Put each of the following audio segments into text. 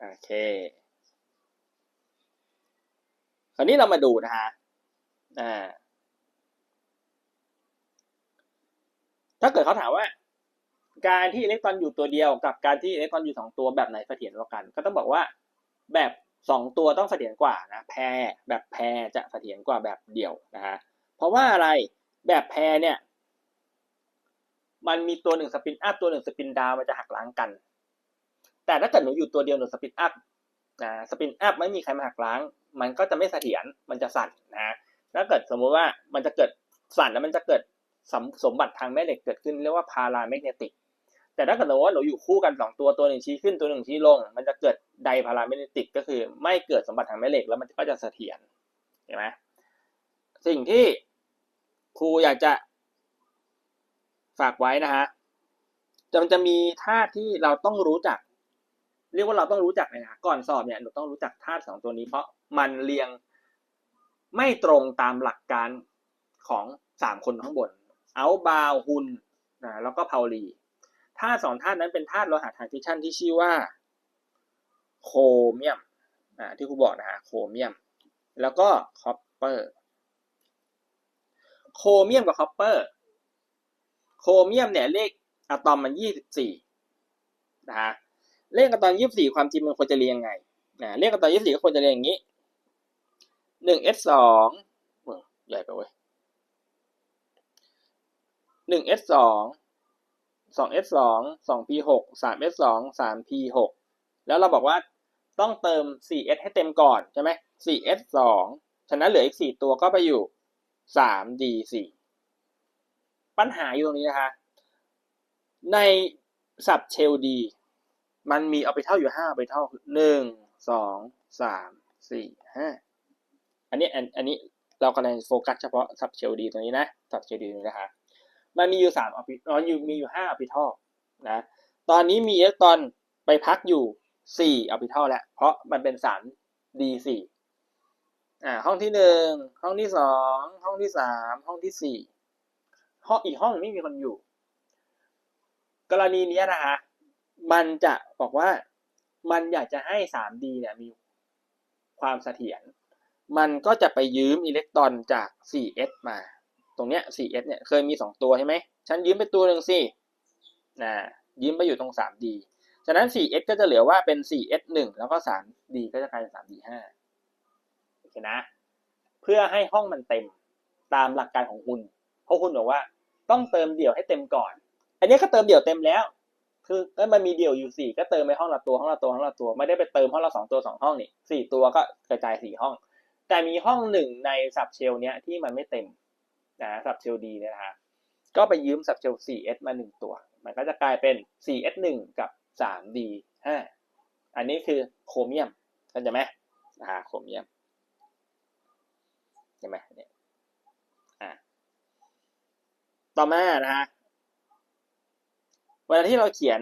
โอเค คราวนี้เรามาดูนะฮะอ่าถ้าเกิดเขาถามว่า การที่อิเล็กตรอนอยู่ตัวเดียวกับการที่อิเล็กตรอนอยู่สองตัวแบบไหนเสถียรกว่ากัน ก็ต้องบอกว่าแบบสองตัวต้องเสถียรกว่านะแพรแบบแพรจะเสถียรกว่าแบบเดี่ยวนะฮะเพราะว่าอะไรแบบแพรเนี่ย มันมีตัวหนึ่งสปินอัพตัวหนึ่งสปินดาวมันจะหักล้างกัน แต่ถ้าเกิดหนูอยู่ตัวเดียวหนูสปินอัพนะสปินอัพไม่มีใครมาหักล้าง มันก็จะไม่เสถียรมันจะสั่นนะถ้าเกิดสมมุติว่ามันจะเกิดสั่นแล้วมันจะเกิดสมสมบัติทางแม่เหล็กเกิดขึ้นเรียกว่าพาราแมกเนติกแต่ถ้าเกิดเราว่าเราอยู่คู่กันสองตัวตัวหนึ่งชี้ขึ้นตัวหนึ่งชี้ลง มันจะเกิดไดพาราแมกเนติกก็คือ ไม่เกิดสมบัติทางแม่เหล็กแล้วมันก็จะเสถียรเห็นไหมสิ่งที่ครูอยากจะฝากไว้นะฮะจะมันจะมีธาตุที่เราต้องรู้จัก เรียกว่าเราต้องรู้จักเลยนะก่อนสอบเนี่ยเราต้องรู้จักธาตุสองตัวนี้ เพราะมันเรียงไม่ตรงตามหลักการของสามคนข้างบน เอาบาวฮุนนะแล้วก็พาวลีธาตุสองธาตุนั้นเป็นธาตุโลหะทางฟิชชันที่ชื่อว่า โครเมียมอ่าที่ครูบอกนะฮะโครเมียม แล้วก็คอปเปอร์โครเมียมกับคอปเปอร์โครเมียมเนี่ยเลขอะตอมมันยี่สิบสี่นะฮะ เลขอะตอมยี่สิบสี่ความจริงมันควรจะเรียงไงนะเลขอะตอมยี่สิบสี่ก็ควรจะเรียงอย่างนี้หนึ่งเอสสองใหญ่ไปเว้ยหนึ่งเอสสองสองเอสสองสองพีหกสามเอสสองสามพีหกแล้วเราบอกว่าต้องเติมสี่เอสให้เต็มก่อนใช่ไหมสี่เอสองฉะนั้นเหลืออีกสี่ตัวก็ไปอยู่สามดีสี่ปัญหาอยู่ตรงนี้นะคะ ในสับเชลดี มันมีเอาไปเท่าอยู่ห้าไปเท่าหนึ่งสองสามสี่ห้าอันนี้อันนี้เรากำลังโฟกัสเฉพาะสับเชลดีตรงนี้นะสับเชลดีนี้นะคะมันมีอยู่สามออปิตอนอยู่มีอยู่ห้าออปิทัลนะตอนนี้มีอิเล็กตรอนไปพักอยู่สี่ออปิทัลแล้วเพราะมันเป็นสามดีสี่อ่าห้องที่หนึ่งห้องที่สองห้องที่สามห้องที่สี่ห้องอีกห้องไม่มีคนอยู่ กรณีนี้นะคะ มันจะบอกว่ามันอยากจะให้สามดีเนี่ยมีความเสถียร มันก็จะไปยืมอิเล็กตรอนจาก 4s มา ตรงเนี้ย 4s เนี่ยเคยมี 2 ตัวใช่ไหม ฉันยืมไปตัวหนึ่งสินะยืมไปอยู่ตรง 3d ฉะนั้น 4s ก็จะเหลือว่าเป็น 4s 1แล้วก็ 3d ก็จะกลายเป็น 3d 5โอเคนะ เพื่อให้ห้องมันเต็มตามหลักการของคุณ เพราะคุณบอกว่าต้องเติมเดี่ยวให้เต็มก่อน อันนี้ก็เติมเดี่ยวเต็มแล้ว คือเอ้ยมันมีเดี่ยวอยู่สี่ก็เติมไปห้องละตัวห้องละตัวห้องละตัวไม่ได้ไปเติมห้องละสองตัวสองห้องนี่สี่ตัวก็กระจายสี่ห้อง แต่มีห้องหนึ่งในสับเชลเนี้ยที่มันไม่เต็มนะสับเชลดีเนี่ยนะฮะก็ไปยืมสับเชล 4s มาหนึ่งตัว มันก็จะกลายเป็น 4s 1กับ 3d 5อันนี้คือโครเมียมเข้าใจไหมนะฮะโครเมียมใช่ไหมเนี่ยอ่าต่อมานะฮะ เวลาที่เราเขียน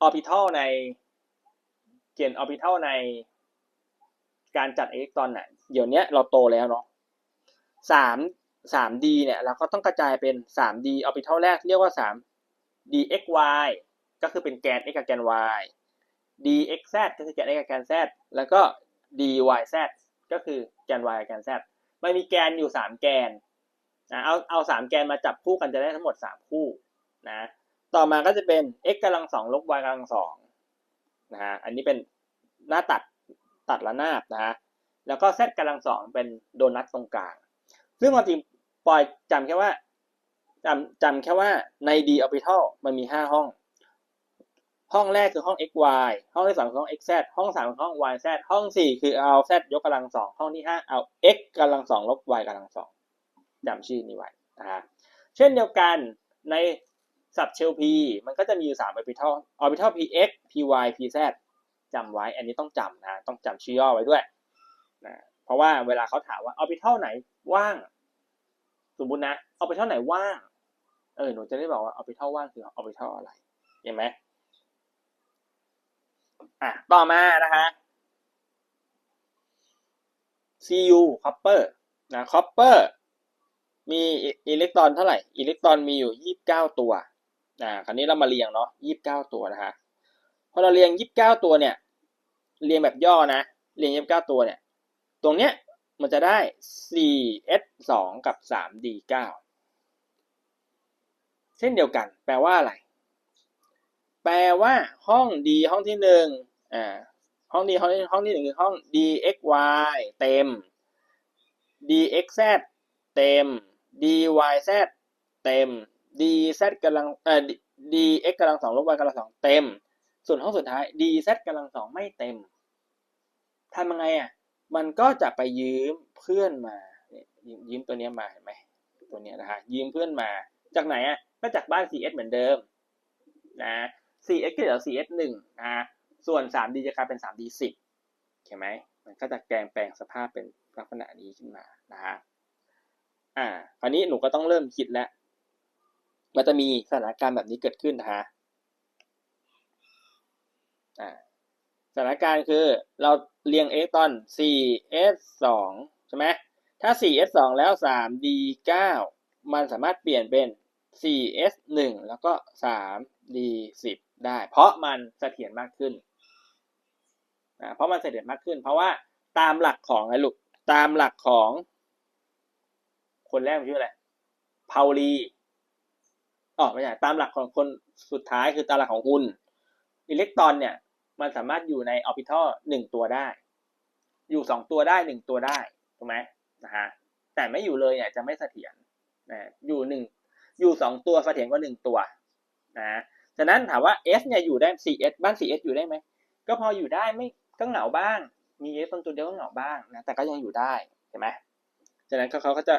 ออร์บิทัลในเขียนออร์บิทัลในการจัดอิเล็กตรอนน่ะเดี๋ยวนี้เราโตแล้วเนาะสามสามดีเนี่ยเราก็ต้องกระจายเป็นสามดีออร์บิทัลแรกเรียกว่าสาม dxy ก็คือเป็นแกน x กับแกน y dxz ก็คือแกน x กับแกน z แล้วก็ dyz ก็คือแกน y กับแกน z มันมีแกนอยู่สามแกนนะเอาเอาสามแกนมาจับคู่กันจะได้ทั้งหมดสามคู่นะ ต่อมาก็จะเป็น x กำลังสองลบ y กำลังสองนะฮะ อันนี้เป็นหน้าตัดตัดละนาบนะฮะ แล้วก็ z กำลังสองเป็นโดนัทตรงกลาง ซึ่งความจริงปอยจำแค่ว่าจำจำแค่ว่าใน d orbital มันมีห้าห้อง ห้องแรกคือห้อง x y ห้องที่สองคือห้อง x z ห้องสามคือห้อง y z ห้องสี่คือเอา z ยกกำลังสองห้องที่ห้าเอา x กำลังสองลบ y กำลังสองจำชื่อนี้ไว้นะฮะ เช่นเดียวกันใน สับเชล P มันก็จะมีอยู่3 orbital orbital px py pz จำไว้ อันนี้ต้องจำนะ ต้องจำชื่อย่อไว้ด้วยนะเพราะว่าเวลาเขาถามว่า orbital ไหนว่าง สมมตินะ orbital ไหนว่าง เออ หนูจะได้บอกว่า orbital ว่างคือ orbital อะไร เห็นไหมอะ ต่อมานะคะ Cu copper นะ copper มีอิเล็กตรอนเท่าไหร่ อิเล็กตรอนมีอยู่ยี่บเก้าตัว อ่าคราวนี้เรามาเรียงเนาะยี่บเก้าตัวนะฮะพอเราเรียงยี่สิบเก้าตัวเนี่ย เรียงแบบย่อนะเรียงยี่สิบเก้าตัวเนี่ย ตรงเนี้ยมันจะได้ 4s 2กับ 3d 9เช่นเดียวกัน แปลว่าอะไร แปลว่าห้อง d ห้องที่หนึ่งอ่า ห้อง d ห้องที่ห้องที่หนึ่งคือห้อง dxy เต็ม dxz เต็ม dyz เต็ม dz กำลังเอ่อ dx กำลังสองลบ y กำลังสองเต็ม ส่วนห้องสุดท้าย dz กำลังสองไม่เต็มทำยังไงอะมันก็จะไปยืมเพื่อนมาเนี่ยยืมยืมตัวนี้มาเห็นไหมตัวนี้นะฮะยืมเพื่อนมา จากไหนอะก็จากบ้าน 4s เหมือนเดิมนะ 4s ก็เดี๋ยว 4s 1นะส่วน 3d จะกลายเป็น 3d 10เห็นไหมมันก็จะแกงแปลงสภาพเป็นลักษณะนี้ขึ้นมานะฮะอ่า คราวนี้หนูก็ต้องเริ่มคิดแล้ว มันจะมีสถานการณ์แบบนี้เกิดขึ้นนะฮะสถานการณ์คือเราเรียง x ตอน 4s 2ใช่ไหมถ้า 4s 2แล้ว 3d 9มันสามารถเปลี่ยนเป็น 4s 1แล้วก็ 3d 10ได้ เพราะมันเสถียรมากขึ้นนะเพราะมันเสถียรมากขึ้น เพราะว่าตามหลักของอะไรลูกตามหลักของ คนแรกมันชื่ออะไรพาวลี อ๋อไม่ใช่ตามหลักของคนสุดท้ายคือตามหลักของอุลอิเล็กตรอนเนี่ย มันสามารถอยู่ในออร์บิทัลหนึ่งตัวได้ อยู่สองตัวได้หนึ่งตัวได้ถูกไหมนะฮะแต่ไม่อยู่เลยเนี่ยจะไม่เสถียรนะอยู่หนึ่งอยู่สองตัวเสถียรกว่าหนึ่งตัวนะฉะนั้นถามว่า S เนี่ยอยู่ได้ 4S บ้าน 4S อยู่ได้ไหมก็พออยู่ได้ไม่ก็เหงาบ้าง มี S ตัวเดียวก็เหงาบ้างนะแต่ก็ยังอยู่ได้เห็นไหมฉะนั้นเขาก็จะ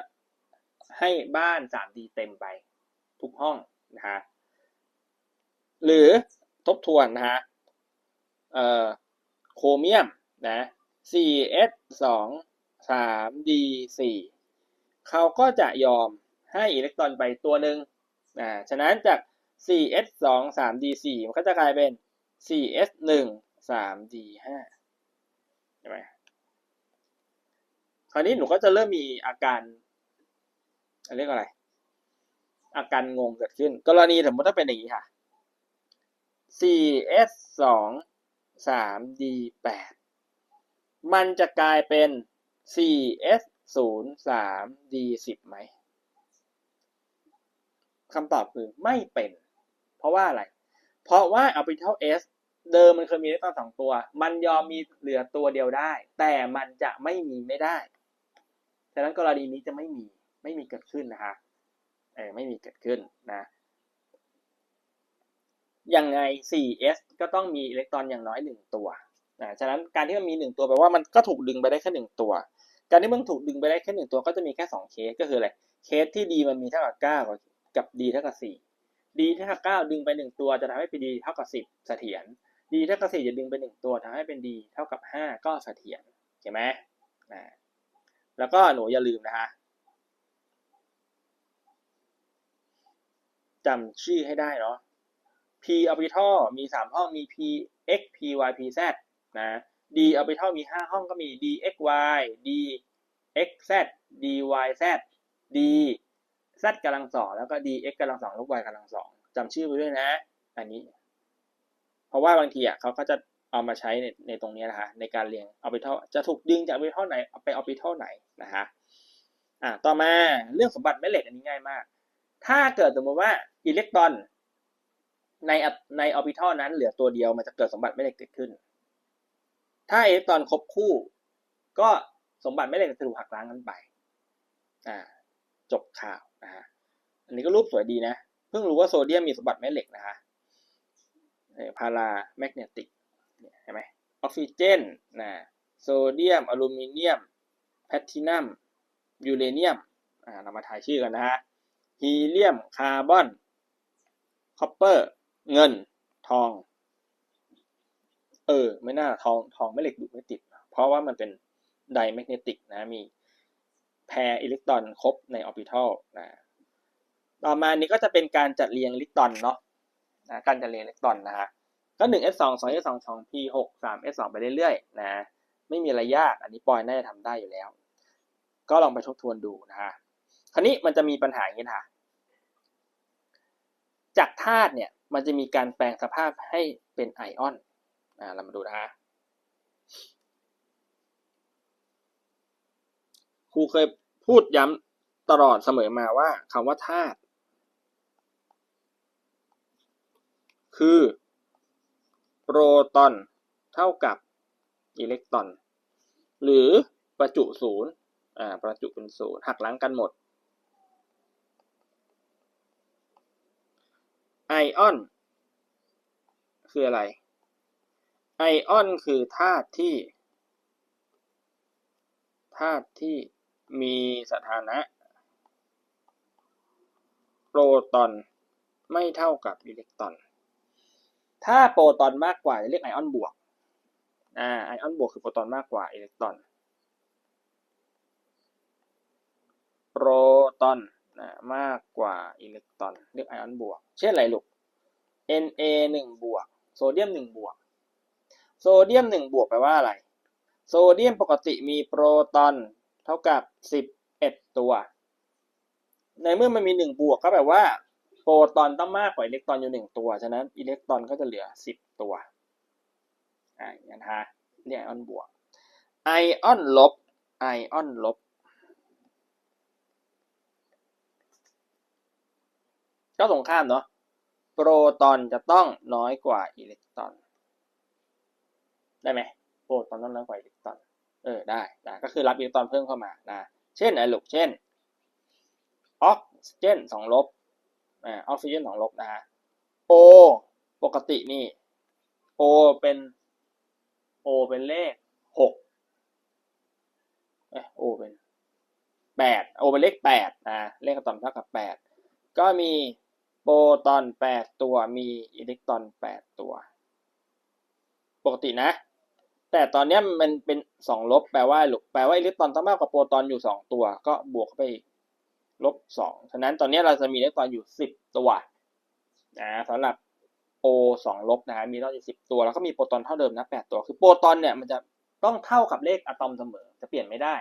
ให้บ้าน 3D เต็มไป ทุกห้องนะฮะหรือทบทวนนะฮะเอ่อโครเมียมนะ 4s 2 3d 4เขาก็จะยอมให้อิเล็กตรอนไปตัวหนึ่งอ่าฉะนั้นจาก 4s 2 3d 4มันก็จะกลายเป็น 4s 1 3d 5ใช่ไหมคราวนี้หนูก็จะเริ่มมีอาการเรียกอะไร อาการงงเกิดขึ้น กรณีสมมติถ้าเป็นอย่างนี้ค่ะ 4s 2 3d 8มันจะกลายเป็น 4s 0 3d 10ไหมคำตอบคือไม่เป็น เพราะว่าอะไร เพราะว่า orbital s เดิมมันเคยมีอิเล็กตรอนสองตัว มันยอมมีเหลือตัวเดียวได้ แต่มันจะไม่มีไม่ได้ ฉะนั้นกรณีนี้จะไม่มี ไม่มีเกิดขึ้นนะคะ ออไม่มีเกิดขึ้นนะยังไง 4s ก็ต้องมีอิเล็กตรอนอย่างน้อย 1 ตัวนะฉะนั้นการที่มันมี 1 ตัวแปลว่ามันก็ถูกดึงไปได้แค่1ตัว การที่มันถูกดึงไปได้แค่1ตัวก็จะมีแค่ 2 เคสก็คืออะไรเคสที่ d มันมีเท่ากับ9กับ d เท่ากับ4 d เท่ากับ9ดึงไป 1 ตัวจะทำให้เป็น d เท่ากับ 10เสถียร d เท่ากับ4จะดึงไป 1 ตัวทำให้เป็น d เท่ากับ 5 ก็เสถียรเห็นไหมนะแล้วก็หนูอย่าลืมนะฮะ จำชื่อให้ได้เนาะ p orbital มี 3 ห้องมี p x p y p z นะ d orbital มี 5 ห้องก็มี d x y d x z d y z d z กำลังสองแล้วก็ d x กำลังสองลบ y กำลังสองจำชื่อไปด้วยนะ อันนี้ เพราะว่าบางทีอะเขาก็จะเอามาใช้ในในตรงนี้นะฮะในการเรียง orbital จะถูกดึงจาก orbital ไหนเอาไป orbital ไหนนะฮะอ่าต่อมาเรื่องสมบัติแม่เหล็กอันนี้ง่ายมาก ถ้าเกิดสมมติว่าอิเล็กตรอนในในออร์บิทัลนั้นเหลือตัวเดียวมันจะเกิดสมบัติแม่เหล็กเกิดขึ้น ถ้าอิเล็กตรอนครบคู่ ก็สมบัติแม่เหล็กจะถูกหักล้างกันไป อ่า จบข่าวนะฮะ อันนี้ก็รูปสวยดีนะ เพิ่งรู้ว่าโซเดียมมีสมบัติแม่เหล็กนะฮะพาราแมกเนติกเห็นไหมออกซิเจนนะโซเดียม อลูมิเนียม แพลตินัม ยูเรเนียม อ่า เรามาทายชื่อกันนะฮะ ฮีเลียม คาร์บอน คอปเปอร์ เงิน ทอง เออ ไม่น่าทอง ทองไม่เหล็กดูดไม่ติด เพราะว่ามันเป็นไดแมกเนติกนะ มีแพรอิเล็กตรอนครบในออร์บิทัลนะ ต่อมานี้ก็จะเป็นการจัดเรียงอิเล็กตรอนเนาะนะการจัดเรียงอิเล็กตรอนนะฮะ ก็หนึ่ง s สองสอง s สองสอง p หกสาม s สองไปเรื่อยๆ นะ ไม่มีอะไรยาก อันนี้ปอยน่าจะทำได้อยู่แล้ว ก็ลองไปทบทวนดูนะฮะาวนี้มันจะมีปัญหาอย่างนี้ค่ะจากธาตุเนี่ยมันจะมีการแปลงสภาพให้เป็นไอออนอ่าเรามาดูนะฮะครูเคยพูดย้ำตลอดเสมอมาว่าคำว่าธาตุคือโปรตอนเท่ากับอิเล็กตรอน หรือประจุศูนย์อ่าประจุเป็นศูนย์หักล้างกันหมด ไอออน คืออะไร ไอออนคือธาตุที่ธาตุที่มีสถานะ โปรตอนไม่เท่ากับอิเล็กตรอน ถ้าโปรตอนมากกว่าจะเรียกไอออนบวก อ่า ไอออนบวกคือโปรตอนมากกว่าอิเล็กตรอน โปรตอน นะมากกว่าอิเล็กตรอนเรียกไอออนบวก เช่นอะไรลูก Na หนึ่งบวกโซเดียมหนึ่งบวกโซเดียมหนึ่งบวกแปลว่าอะไร โซเดียมปกติมีโปรตอนเท่ากับสิบเอ็ดตัว ในเมื่อมันมีหนึ่งบวกก็แปลว่าโปรตอนต้องมากกว่าอิเล็กตรอนอยู่หนึ่งตัว ฉะนั้นอิเล็กตรอนก็จะเหลือสิบตัวอ่าอย่างนั้นฮะเรียกไอออนบวก ไอออนลบ ไอออนลบ ก็ตรงข้ามเนาะโปรตอนจะต้องน้อยกว่าอิเล็กตรอนได้ไหมโปรตอนต้องน้อยกว่าอิเล็กตรอนเออได้ได้ก็คือรับอิเล็กตรอนเพิ่มเข้ามานะเช่นอะไรลูกเช่นออกซิเจนสองลบอ่าออกซิเจนสองลบนะฮะ O ปกตินี่ O เป็น O เป็นเลขหกเอ้ย O เป็นแปด O เป็นเลขแปดนะเลขอะตอมเท่ากับแปดก็มี รตอนแปดตัวมีอิเล็กตรอนแปดตัว ปกตินะ แต่ตอนนี้มันเป็นสองลบแปลว่าลูกแปลว่าอิเล็กตรอนต้องมากกว่าโปรตอนอยู่สองตัว ก็บวกไปลบสองฉะนั้นตอนนี้เราจะมีอิเล็กตรอนอยู่สิบตัวนะสำหรับ O สองลบนะฮะมีอิเล็กตรอนอยู่สิบตัวแล้วก็มีโปรตอนเท่าเดิมนะแปดตัว คือโปรตอนเนี่ยมันจะต้องเท่ากับเลขอะตอมเสมอ จะเปลี่ยนไม่ได้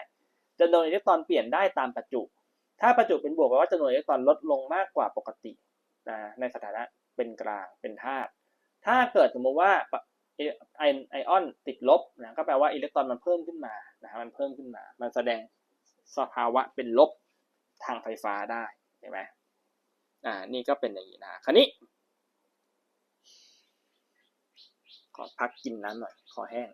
จำนวนอิเล็กตรอนเปลี่ยนได้ตามประจุ ถ้าประจุเป็นบวกแปลว่าจำนวนอิเล็กตรอนลดลงมากกว่าปกติ นะในสถานะเป็นกลางเป็นธาตุถ้าเกิดสมมติว่าไอไอออนติดลบนะก็แปลว่าอิเล็กตรอนมันเพิ่มขึ้นมานะมันเพิ่มขึ้นมา มันแสดงสภาวะเป็นลบทางไฟฟ้าได้ใช่ไหมอ่านี่ก็เป็นอย่างนี้นะคราวนี้ ขอพักกินน้ำหน่อยขอแห้ง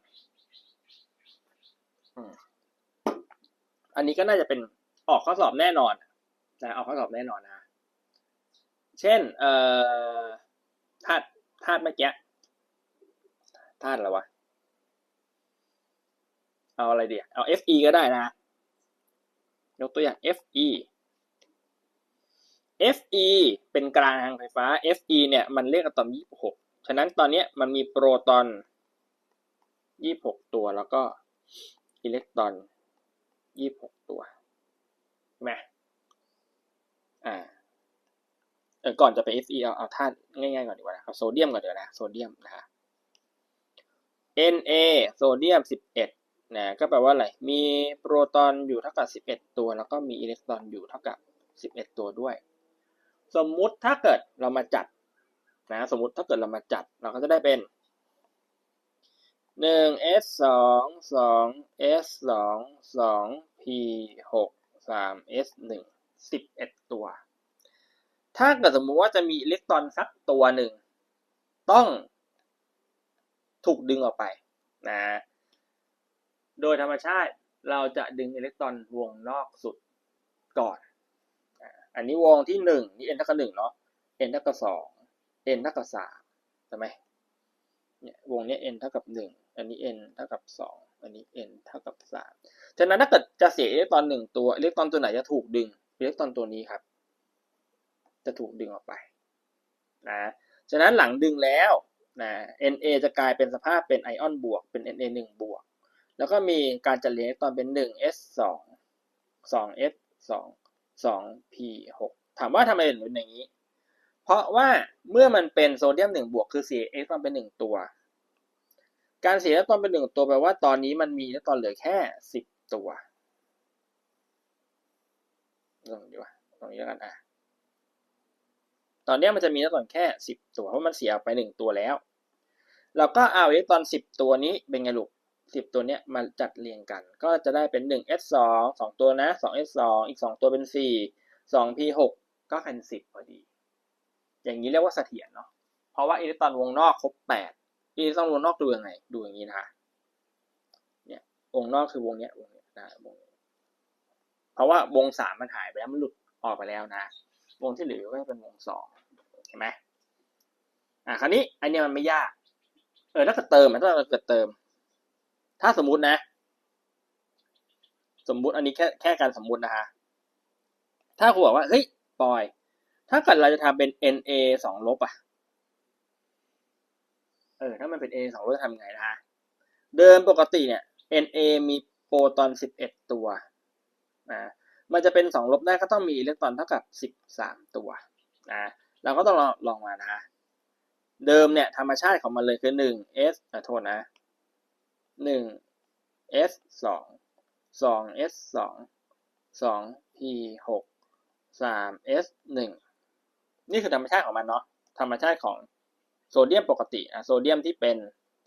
อันนี้ก็น่าจะเป็นออกข้อสอบแน่นอนนะออกข้อสอบแน่นอนนะ เช่นเอ่อธาตุธาตุเมื่อกี้ธาตุอะไรวะ เอาอะไรดีเอา Fe ก็ได้นะ ยกตัวอย่าง Fe Fe เป็นกลางทางไฟฟ้า Fe เนี่ยมันเลขอะตอม 26 ฉะนั้นตอนนี้มันมีโปรตอน 26 ตัวแล้วก็อิเล็กตรอน 26 ตัวใช่ไหมอ่า ก่อนจะไป Fe เอาเอาธาตุง่ายๆก่อนดีกว่าเอาโซเดียมก่อนเดี๋ยวนะโซเดียมนะฮะ Na โซเดียม 11นะก็แปลว่าอะไรมีโปรตอนอยู่เท่ากับ 11 ตัว แล้วก็มีอิเล็กตรอนอยู่เท่ากับ 11 ตัวด้วย สมมุติถ้าเกิดเรามาจัดนะสมมุติถ้าเกิดเรามาจัดเราก็จะได้เป็น 1 s 2 2 s 2 2 p 6 3 s 1 11 ตัว ถ้าเกิดสมมุติว่าจะมีอิเล็กตรอนสักตัวหนึ่ง ต้องถูกดึงออกไปนะ โดยธรรมชาติเราจะดึงอิเล็กตรอนวงนอกสุดก่อน อันนี้วงที่หนึ่งนี่ n เท่ากับหนึ่งเนาะ n เท่ากับสอง n เท่ากับสามใช่ไหมเนี่ยวงนี้ n เท่ากับหนึ่ง อันนี้ n เท่ากับสอง อันนี้ n เท่ากับสามฉะนั้นถ้าเกิดจะเสียอิเล็กตรอนหนึ่งตัว อิเล็กตรอนตัวไหนจะถูกดึง อิเล็กตรอนตัวนี้ครับ จะถูกดึงออกไปนะฉะนั้นหลังดึงแล้วนะ Na จะกลายเป็นสภาพเป็นไอออนบวกเป็น Na 1บวก แล้วก็มีการจัดเรียงอิเล็กตรอนเป็น 1s 2 2s 2 2p 6ถามว่าทำไมถึงเป็นอย่างนี้ เพราะว่าเมื่อมันเป็นโซเดียม 1 บวก คือเสียอิเล็กตรอนเป็น 1 ตัว การเสียอิเล็กตรอนเป็น 1 ตัวแปลว่าตอนนี้มันมีอิเล็กตรอนเหลือแค่ 10 ตัวตรงนี้ว่าตรงนี้แล้วกันอะ ตอนนี้มันจะมีอิเล็กตรอนแค่สิบตัวเพราะมันเสียไปหนึ่งตัวแล้ว เราก็เอาอิเล็กตรอนสิบตัวนี้เป็นไงลูกสิบตัวเนี้ยมาจัดเรียงกัน ก็จะได้เป็นหนึ่ง s สองสองตัวนะสอง s สองอีกสองตัวเป็นสี่สอง p หกก็เป็นสิบพอดี อย่างนี้เรียกว่าเสถียรเนาะ เพราะว่าอิเล็กตรอนวงนอกครบแปดอิเล็กตรอนวงนอกดูยังไง ดูอย่างนี้นะเนี่ยวงนอกคือวงเนี้ยวงเนี้ยนะวงเพราะว่าวงสามมันหายไปแล้วมันหลุดออกไปแล้วนะ วงที่เหลือก็จะเป็นวงสองเห็นไหมอ่าคราวนี้อันนี้มันไม่ยาก เออถ้าเกิดเติมถ้าเราเกิดเติม ถ้าสมมุตินะ สมมุติอันนี้แค่แค่การสมมุตินะฮะถ้าครูบอกว่าเฮ้ยปอย ถ้าเกิดเราจะทำเป็น NA สองลบอะเออถ้ามันเป็น A สองลบจะทำไงนะฮะเดิมปกติเนี่ย Na มีโปรตอนสิบเอ็ดตัวนะ มันจะเป็นสองลบได้ก็ต้องมีอิเล็กตรอนเท่ากับสิบสามตัวนะเราก็ต้องลองลองมานะ เดิมเนี่ยธรรมชาติของมันเลยคือหนึ่ง s อะโทษนะหนึ่ง s สองสอง s สองสอง p หกสาม s หนึ่งนี่คือธรรมชาติของมันเนาะธรรมชาติของโซเดียมปกติอะโซเดียมที่เป็น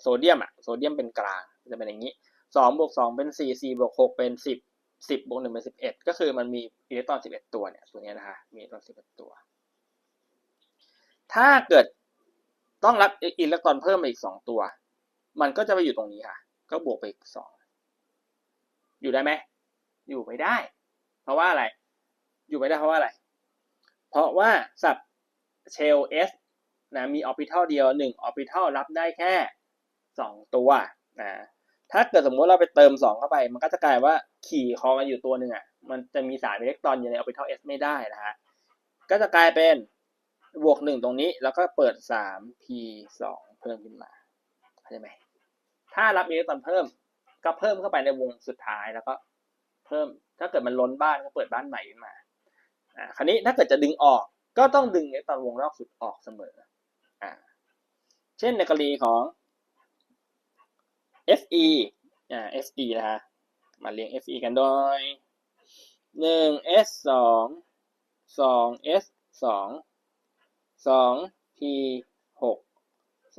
โซเดียมอะโซเดียมเป็นกลางจะเป็นอย่างนี้สองบวกสองเป็นสี่สี่บวกหกเป็นสิบ สิบบวกหนึ่งเป็นสิบเอ็ดก็คือมันมีอิเล็กตรอนสิบเอ็ดตัวเนี่ยตัวนี้นะฮะมีอิเล็กตรอนสิบเอ็ดตัว ถ้าเกิดต้องรับอิเล็กตรอนเพิ่มมาอีกสองตัว มันก็จะไปอยู่ตรงนี้ค่ะ ก็บวกไปอีกสองอยู่ได้ไหมอยู่ไม่ได้ เพราะว่าอะไร อยู่ไม่ได้เพราะว่าอะไร เพราะว่าสับเชล S นะมีออร์บิทัลเดียวหนึ่งออร์บิทัลรับได้แค่สองตัวนะ ถ้าเกิดสมมติเราไปเติมสองเข้าไป มันก็จะกลายว่าขี่คอมาอยู่ตัวหนึ่งอะ มันจะมีสายอิเล็กตรอนอยู่ในออร์บิทัล S ไม่ได้นะฮะ ก็จะกลายเป็นบวกหนึ่งตรงนี้ แล้วก็เปิดสาม P สองเพิ่มขึ้นมาเข้าใจไหมถ้ารับอิเล็กตรอนเพิ่ม ก็เพิ่มเข้าไปในวงสุดท้ายแล้วก็เพิ่ม ถ้าเกิดมันล้นบ้านก็เปิดบ้านใหม่ขึ้นมา อ่า คราวนี้ถ้าเกิดจะดึงออก ก็ต้องดึงอิเล็กตรอนวงนอกสุดออกเสมอ อ่า เช่นในกรณีของ Fe อ่า Fe นะฮะ มาเรียง Fe กันโดยหนึ่ง S สองสอง S สองสอง P หก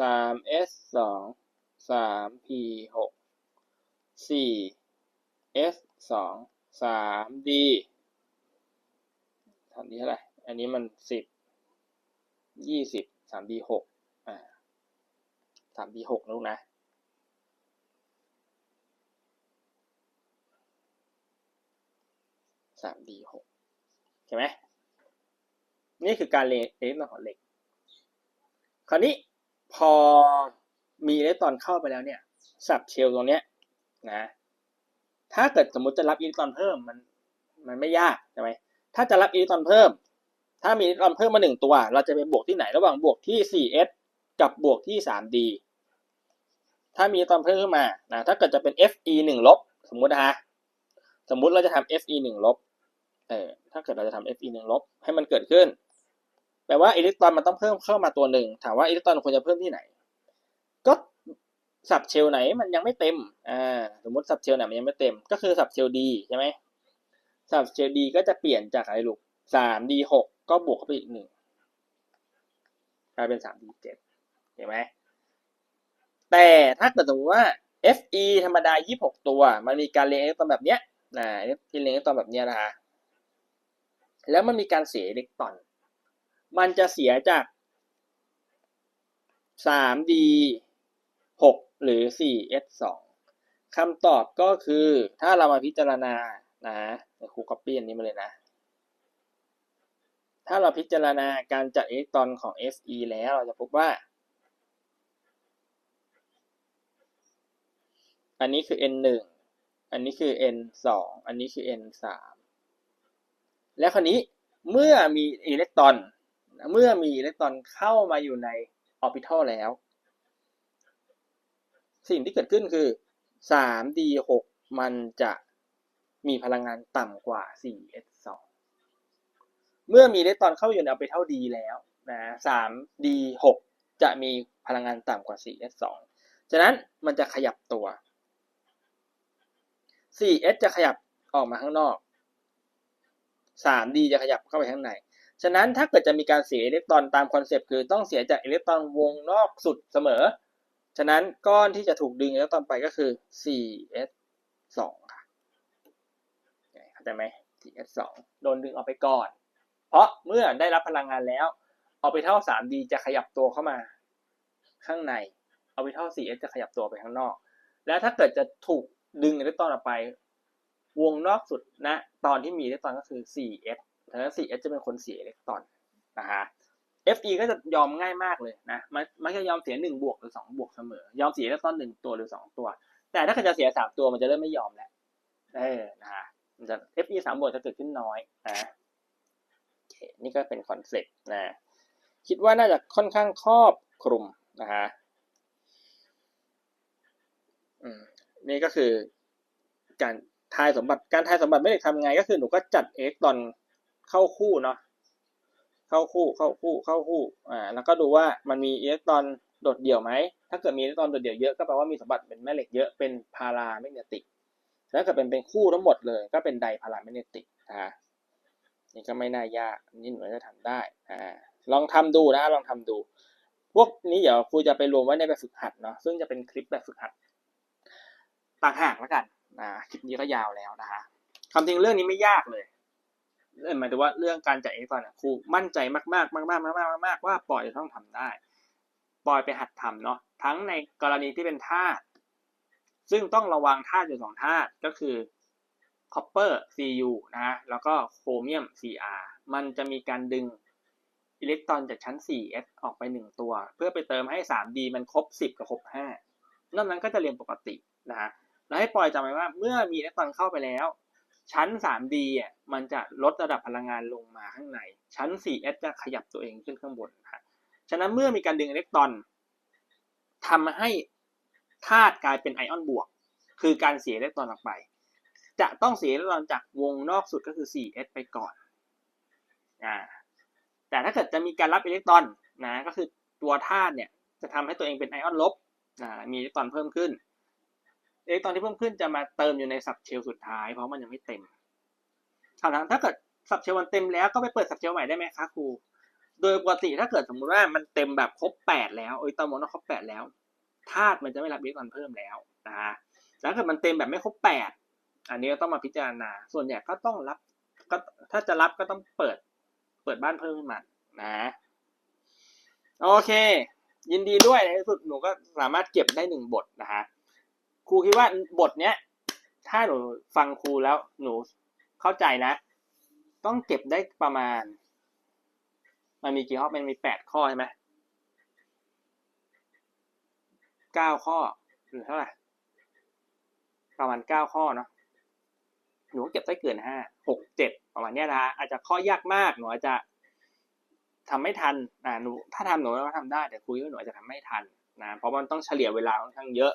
สาม S สองสาม P หกสี่ S สองสาม D อันนี้เท่าไหร่ อันนี้มันสิบยี่สิบสาม D หกอ่าสาม D หกลูกนะ สาม D หกใช่ไหมนี่คือการเรียนอิเล็กตรอนของเหล็ก คราวนี้พอมีอิเล็กตรอนเข้าไปแล้วเนี่ยสับเชลตรงเนี้ยนะ ถ้าเกิดสมมติจะรับอิเล็กตรอนเพิ่มมันมันไม่ยากใช่ไหมถ้าจะรับอิเล็กตรอนเพิ่ม ถ้ามีอิเล็กตรอนเพิ่มมาหนึ่งตัว เราจะไปบวกที่ไหนระหว่างบวกที่ 4s กับบวกที่ 3d ถ้ามีอิเล็กตรอนเพิ่มขึ้นมานะถ้าเกิดจะเป็น fe หนึ่งลบสมมุตินะฮะสมมุติเราจะทำ fe หนึ่งลบ เออถ้าเกิดเราจะทำ fe หนึ่งลบให้มันเกิดขึ้น แปลว่าอิเล็กตรอนมันต้องเพิ่มเข้ามาตัวหนึ่ง ถามว่าอิเล็กตรอนควรจะเพิ่มที่ไหน ก็สับเชลไหนมันยังไม่เต็ม อ่า สมมติสับเชลไหนมันยังไม่เต็ม ก็คือสับเชลดีใช่ไหมสับเชลดีก็จะเปลี่ยนจากอะไรลูกสามดีหกก็บวกเข้าไปอีกหนึ่งกลายเป็นสามดีเจ็ดเห็นไหมแต่ถ้าเกิดสมมติว่า fe ธรรมดายี่หกตัว มันมีการเรียงอิเล็กตรอนแบบเนี้ยนะที่เรียงอิเล็กตรอนแบบเนี้ยนะฮะ แล้วมันมีการเสียอิเล็กตรอน มันจะเสียจาก 3D 6 หรือ 4S 2คำตอบก็คือถ้าเรามาพิจารณานะครูก๊อปปี้อันนี้มาเลยนะ ถ้าเราพิจารณาการจัดอิเล็กตรอนของ Fe แล้วเราจะพบว่า อันนี้คือ N 1อันนี้คือ N 2อันนี้คือ N 3 แล้วคราวนี้เมื่อมีอิเล็กตรอน เมื่อมีอิเล็กตรอนเข้ามาอยู่ในออร์บิทัลแล้ว สิ่งที่เกิดขึ้นคือ 3d 6 มันจะมีพลังงานต่ำกว่า 4s 2 เมื่อมีอิเล็กตรอนเข้าอยู่ในออร์บิทัล d แล้วนะ 3d 6 จะมีพลังงานต่ำกว่า 4s 2 ฉะนั้นมันจะขยับตัว 4s จะขยับออกมาข้างนอก 3d จะขยับเข้าไปข้างใน ฉะนั้นถ้าเกิดจะมีการเสียอิเล็กตรอนตามคอนเซปต์คือต้องเสียจากอิเล็กตรอนวงนอกสุดเสมอ ฉะนั้นก้อนที่จะถูกดึงอิเล็กตรอนไปก็คือ 4s 2 ค่ะเข้าใจไหม 4s 2 โดนดึงออกไปก่อน เพราะเมื่อได้รับพลังงานแล้วออร์บิทัล 3d จะขยับตัวเข้ามาข้างในออร์บิทัล 4s จะขยับตัวไปข้างนอก แล้วถ้าเกิดจะถูกดึงอิเล็กตรอนออกไป วงนอกสุดนะตอนที่มีอิเล็กตรอนก็คือ 4s ดังนั้น 4s จะเป็นคนเสียอิเล็กตรอนนะฮะ fe ก็จะยอมง่ายมากเลยนะมันมันจะยอมเสีย1บวกหรือ2บวกเสมอ ยอมเสียอิเล็กตรอน1ตัวหรือ 2 ตัว แต่ถ้าเกิดจะเสีย 3 ตัวมันจะเริ่มไม่ยอมแล้วเออนะฮะมันจะ fe 3บวกจะเกิดขึ้นน้อยนะโอเคนี่ก็เป็นคอนเซ็ปต์นะคิดว่าน่าจะค่อนข้างครอบคลุมนะฮะอืมนี่ก็คือการ ทายสมบัติการทายสมบัติไม่ได้ทำไงก็คือหนูก็จัดเอ็กตอนเข้าคู่เนาะเข้าคู่เข้าคู่เข้าคู่อ่าแล้วก็ดูว่ามันมีอิเล็กตรอนโดดเดี่ยวไหมถ้าเกิดมีอิเล็กตรอนโดดเดี่ยวเยอะก็แปลว่ามีสมบัติเป็นแม่เหล็กเยอะเป็นพาราแมกเนติกแล้วถ้าเกิดเป็นเป็นคู่ทั้งหมดเลย ก็เป็นไดพาราแมกเนติกอ่านี่ก็ไม่น่ายากนี่หนูจะทำได้อ่าลองทำดูนะลองทำดู พวกนี้เดี๋ยวครูจะไปรวมไว้ในแบบฝึกหัดเนาะซึ่งจะเป็นคลิปแบบฝึกหัดต่างหากแล้วกัน นะคลิปนี้ก็ยาวแล้วนะฮะความจริงเรื่องนี้ไม่ยากเลยเรื่องหมายถึงว่าเรื่องการจัดเอ็กซ์ตอนเนี่ยครูมั่นใจมากๆมากๆมากๆมากๆมากว่าปอยจะต้องทำได้ปอยไปหัดทำเนาะทั้งในกรณีที่เป็นธาตุซึ่งต้องระวังธาตุอยู่สองธาตุก็คือ copper Cu นะฮะแล้วก็โครเมียม Cr มันจะมีการดึงอิเล็กตรอนจากชั้น 4s ออกไป 1 ตัว เพื่อไปเติมให้ 3d มันครบ 10 กับครบ 5นอกนั้นก็จะเรียนปกตินะฮะ แล้วให้ปล่อยจำไว้ว่าเมื่อมีอิเล็กตรอนเข้าไปแล้ว ชั้น 3d อะมันจะลดระดับพลังงานลงมาข้างใน ชั้น 4s จะขยับตัวเองขึ้นข้างบนนะฮะฉะนั้นเมื่อมีการดึงอิเล็กตรอนทำให้ธาตุกลายเป็นไอออนบวก คือการเสียอิเล็กตรอนออกไป จะต้องเสียอิเล็กตรอนจากวงนอกสุดก็คือ 4s ไปก่อนอ่าแต่ถ้าเกิดจะมีการรับอิเล็กตรอนนะก็คือตัวธาตุเนี่ยจะทำให้ตัวเองเป็นไอออนลบนะมีอิเล็กตรอนเพิ่มขึ้น เล็กตอนที่เพิ่มขึ้นจะมาเติมอยู่ในสับเชลสุดท้าย เพราะมันยังไม่เต็มคำถามถ้าเกิดสับเชลมันเต็มแล้วก็ไปเปิดสับเชลใหม่ได้ไหมคะครู โดยปกติถ้าเกิดสมมติว่ามันเต็มแบบครบแปดแล้วเอยตอนมอนครบแปดแล้วธาตุมันจะไม่รับอิเล็กตรอนเพิ่มแล้วนะฮะแต่ถ้าเกิดมันเต็มแบบไม่ครบแปดอันนี้ก็ต้องมาพิจารณา ส่วนใหญ่ก็ต้องรับก็ถ้าจะรับก็ต้องเปิดเปิดบ้านเพิ่มขึ้นมานะโอเค ยินดีด้วยในที่สุดหนูก็สามารถเก็บได้หนึ่งบทนะฮะ ครูคิดว่าบทเนี้ย ถ้าหนูฟังครูแล้วหนูเข้าใจนะ ต้องเก็บได้ประมาณ มันมีกี่ข้อมันมีแปดข้อใช่ไหมเก้าข้อหรือเท่าไหร่ประมาณเก้าข้อเนาะหนูเก็บได้เกินห้าหกเจ็ดประมาณเนี้ยนะอาจจะข้อยากมากหนูอาจจะทำไม่ทันนะหนูถ้าทำหนูก็ทำได้แต่ครูว่าหนูอาจจะทำไม่ทันนะเพราะมันต้องเฉลี่ยเวลาค่อนข้างเยอะ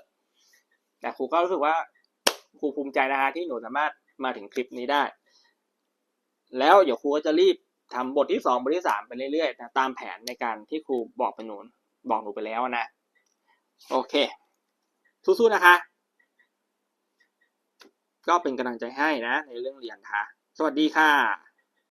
แต่ครูก็รู้สึกว่าครูภูมิใจนะฮะที่หนูสามารถมาถึงคลิปนี้ได้ แล้วเดี๋ยวครูก็จะรีบทำบทที่สองบทที่สามไปเรื่อยๆนะตามแผนในการที่ครูบอกไปหนูบอกหนูไปแล้วนะ โอเคสู้ๆนะคะ ก็เป็นกำลังใจให้นะ ในเรื่องเรียนค่ะ สวัสดีค่ะ